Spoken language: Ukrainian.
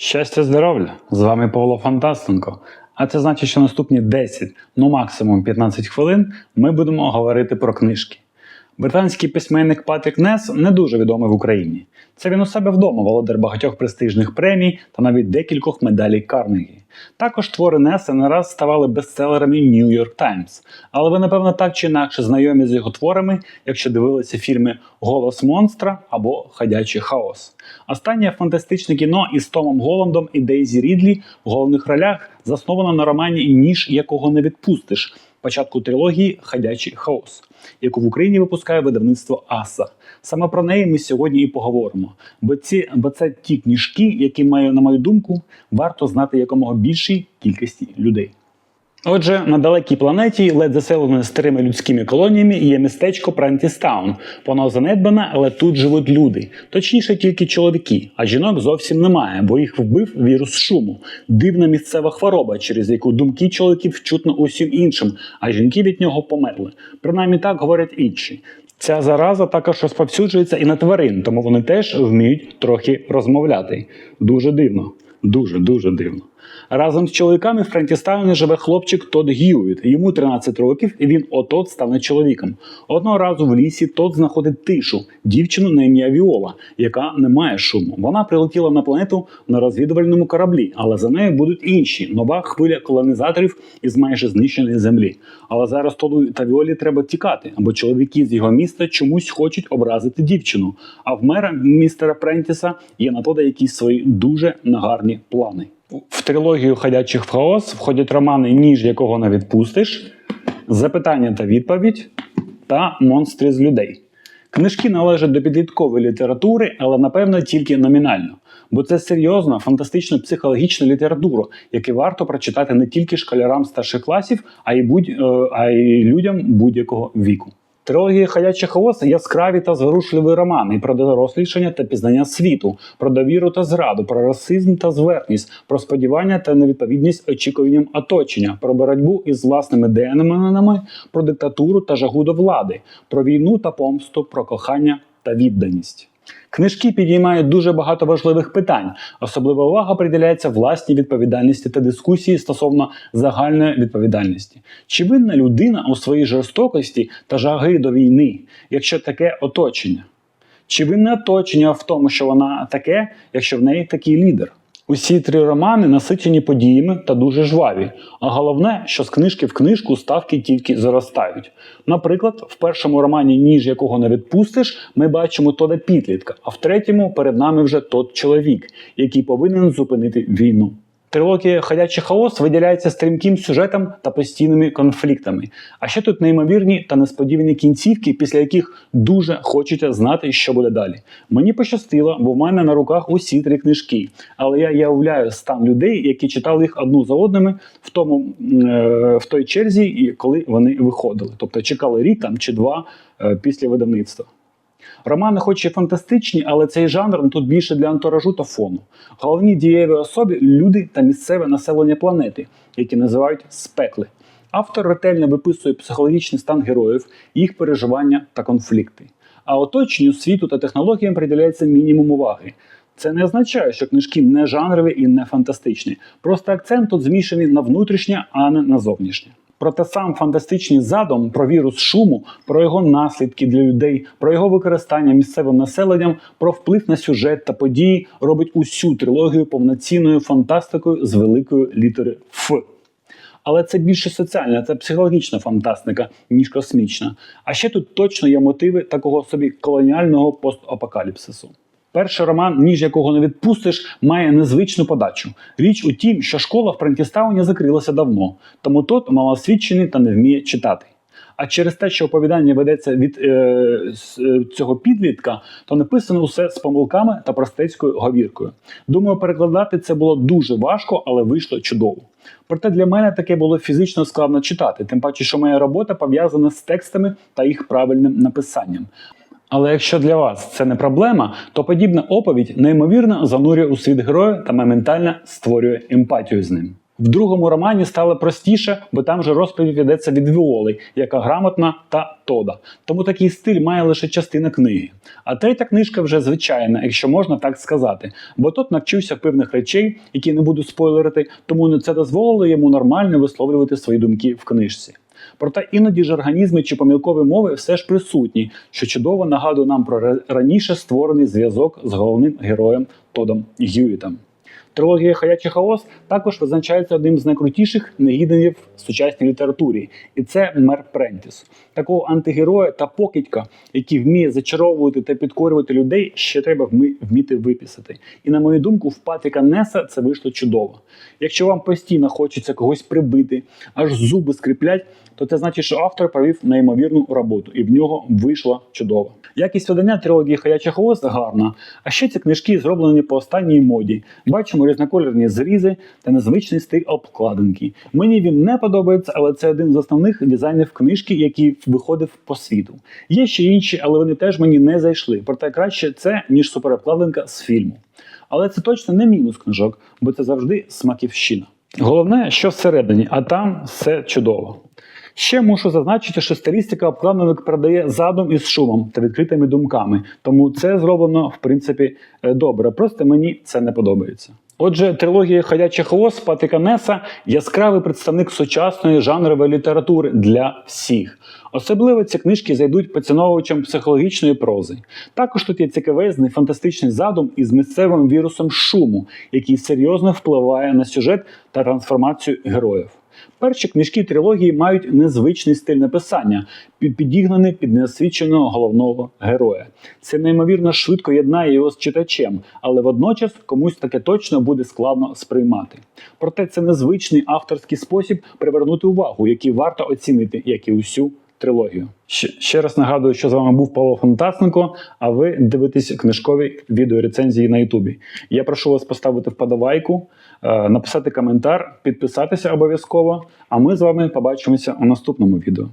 Щастя, здоров'я! З вами Павло Фантастенко. А це значить, що наступні 10, ну максимум 15 хвилин ми будемо говорити про книжки. Британський письменник Патрік Нес не дуже відомий в Україні. Це він у себе вдома володар багатьох престижних премій та навіть декількох медалей Карнегі. Також твори Неса не раз ставали бестселерами New York Times. Але ви, напевно, так чи інакше знайомі з його творами, якщо дивилися фільми Голос монстра або Ходячий хаос. Останнє фантастичне кіно із Томом Голландом і Дейзі Рідлі в головних ролях засновано на романі Ніж якого не відпустиш початку трилогії Ходячий хаос, яку в Україні випускає видавництво Аса. Саме про неї ми сьогодні і поговоримо. Бо ці бо це ті книжки, які маю, на мою думку, варто знати якомога більшій кількості людей. Отже, на далекій планеті, ледь заселеної старими людськими колоніями, є містечко Прентістаун. Воно занедбане, але тут живуть люди. Точніше, тільки чоловіки, а жінок зовсім немає, бо їх вбив вірус шуму. Дивна місцева хвороба, через яку думки чоловіків чутно усім іншим, а жінки від нього померли. Принаймні так говорять інші. Ця зараза також розповсюджується і на тварин, тому вони теж вміють трохи розмовляти. Дуже дивно, дуже дуже дивно. Разом з чоловіками в Френтістауні живе хлопчик Тод Гьюіт. Йому 13 років, і він отот стане чоловіком. Одного разу в лісі Тод знаходить тишу, дівчину на ім'я Віола, яка не має шуму. Вона прилетіла на планету на розвідувальному кораблі, але за нею будуть інші нова хвиля колонізаторів із майже знищеної землі. Але зараз Тоду та Віолі треба тікати, бо чоловіки з його міста чомусь хочуть образити дівчину. А в мера містера Прентіса є на Тода якісь свої дуже нагарні плани. В трилогію ходячих хаос входять романи Ніж якого не відпустиш, Запитання та відповідь та Монстри з людей. Книжки належать до підліткової літератури, але напевно тільки номінально. Бо це серйозна, фантастична психологічна література, яку варто прочитати не тільки школярам старших класів, а й будь е, а й людям будь-якого віку. Трилогія «Ходячий Хвост яскраві та зворушливі романи про дорослішання та пізнання світу, про довіру та зраду, про расизм та зверхність, про сподівання та невідповідність очікуванням оточення, про боротьбу із власними демонами, про диктатуру та жагу до влади, про війну та помсту, про кохання та відданість. Книжки підіймають дуже багато важливих питань. Особлива увага приділяється власній відповідальності та дискусії стосовно загальної відповідальності. Чи винна людина у своїй жорстокості та жаги до війни, якщо таке оточення? Чи винне оточення в тому, що вона таке, якщо в неї такий лідер? Усі три романи насичені подіями та дуже жваві. А головне, що з книжки в книжку ставки тільки зростають. Наприклад, в першому романі Ніж якого не відпустиш, ми бачимо Тода підлітка, а в третьому перед нами вже тот чоловік, який повинен зупинити війну. Трилогія Ходячий хаос виділяється стрімким сюжетом та постійними конфліктами. А ще тут неймовірні та несподівані кінцівки, після яких дуже хочеться знати, що буде далі. Мені пощастило, бо в мене на руках усі три книжки. Але я являю стан людей, які читали їх одну за одними в тому е, в той черзі, коли вони виходили. Тобто чекали рік там чи два е, після видавництва. Романи, хоч і фантастичні, але цей жанр ну, тут більше для антуражу та фону. Головні дієві особи люди та місцеве населення планети, які називають спекли. Автор ретельно виписує психологічний стан героїв, їх переживання та конфлікти. А оточенню світу та технологіям приділяється мінімум уваги. Це не означає, що книжки не жанрові і не фантастичні. Просто акцент тут змішаний на внутрішнє, а не на зовнішнє. Проте сам фантастичний задум про вірус шуму, про його наслідки для людей, про його використання місцевим населенням, про вплив на сюжет та події робить усю трилогію повноцінною фантастикою з великої літери Ф. Але це більше соціальна та психологічна фантастика, ніж космічна. А ще тут точно є мотиви такого собі колоніального постапокаліпсису. Перший роман, ніж якого не відпустиш, має незвичну подачу. Річ у тім, що школа в Прентістауні закрилася давно, тому тот малосвідчений та не вміє читати. А через те, що оповідання ведеться від е, е, цього підлітка, то написано усе з помилками та простецькою говіркою. Думаю, перекладати це було дуже важко, але вийшло чудово. Проте для мене таке було фізично складно читати, тим паче, що моя робота пов'язана з текстами та їх правильним написанням. Але якщо для вас це не проблема, то подібна оповідь неймовірно занурює у світ героя та моментально створює емпатію з ним. В другому романі стало простіше, бо там же розповідь ведеться від Віоли, яка грамотна та тода. Тому такий стиль має лише частина книги. А третя книжка вже звичайна, якщо можна так сказати. Бо тут навчився певних речей, які не буду спойлерити, тому це дозволило йому нормально висловлювати свої думки в книжці. Проте іноді ж організми чи помилкові мови все ж присутні, що чудово нагадує нам про ра- раніше створений зв'язок з головним героєм Тодом Гюїтом. Трилогія Хаячий хаос також визначається одним з найкрутіших негідників в сучасній літературі, і це Мер Прентіс. Такого антигероя та покидька, який вміє зачаровувати та підкорювати людей, ще треба вміти виписати. І на мою думку, в Патріка Неса це вийшло чудово. Якщо вам постійно хочеться когось прибити, аж зуби скріплять, то це значить, що автор провів неймовірну роботу, і в нього вийшло чудово. Якість видання трилогії Хаячий хаос гарна. А ще ці книжки зроблені по останній моді. Бачимо різнокольорні зрізи та незвичний стиль обкладинки. Мені він не подобається, але це один з основних дизайнів книжки, який виходив по світу. Є ще інші, але вони теж мені не зайшли. Проте краще це ніж суперобкладинка з фільму. Але це точно не мінус книжок, бо це завжди смаківщина. Головне, що всередині, а там все чудово. Ще мушу зазначити, що стилістика обкладинок передає задум із шумом та відкритими думками, тому це зроблено в принципі е, добре. Просто мені це не подобається. Отже, трилогія Ходячий хвост Патріка Неса яскравий представник сучасної жанрової літератури для всіх. Особливо ці книжки зайдуть поціновувачам психологічної прози. Також тут є цікавезний фантастичний задум із місцевим вірусом шуму, який серйозно впливає на сюжет та трансформацію героїв. Перші книжки трилогії мають незвичний стиль написання, підігнаний під неосвіченого головного героя. Це неймовірно швидко єднає його з читачем, але водночас комусь таке точно буде складно сприймати. Проте це незвичний авторський спосіб привернути увагу, який варто оцінити, як і усю трилогію. Ще, ще раз нагадую, що з вами був Павло Фонтасенко, а ви дивитесь книжкові відеорецензії на Ютубі. Я прошу вас поставити вподобайку, е, написати коментар, підписатися обов'язково. А ми з вами побачимося у наступному відео.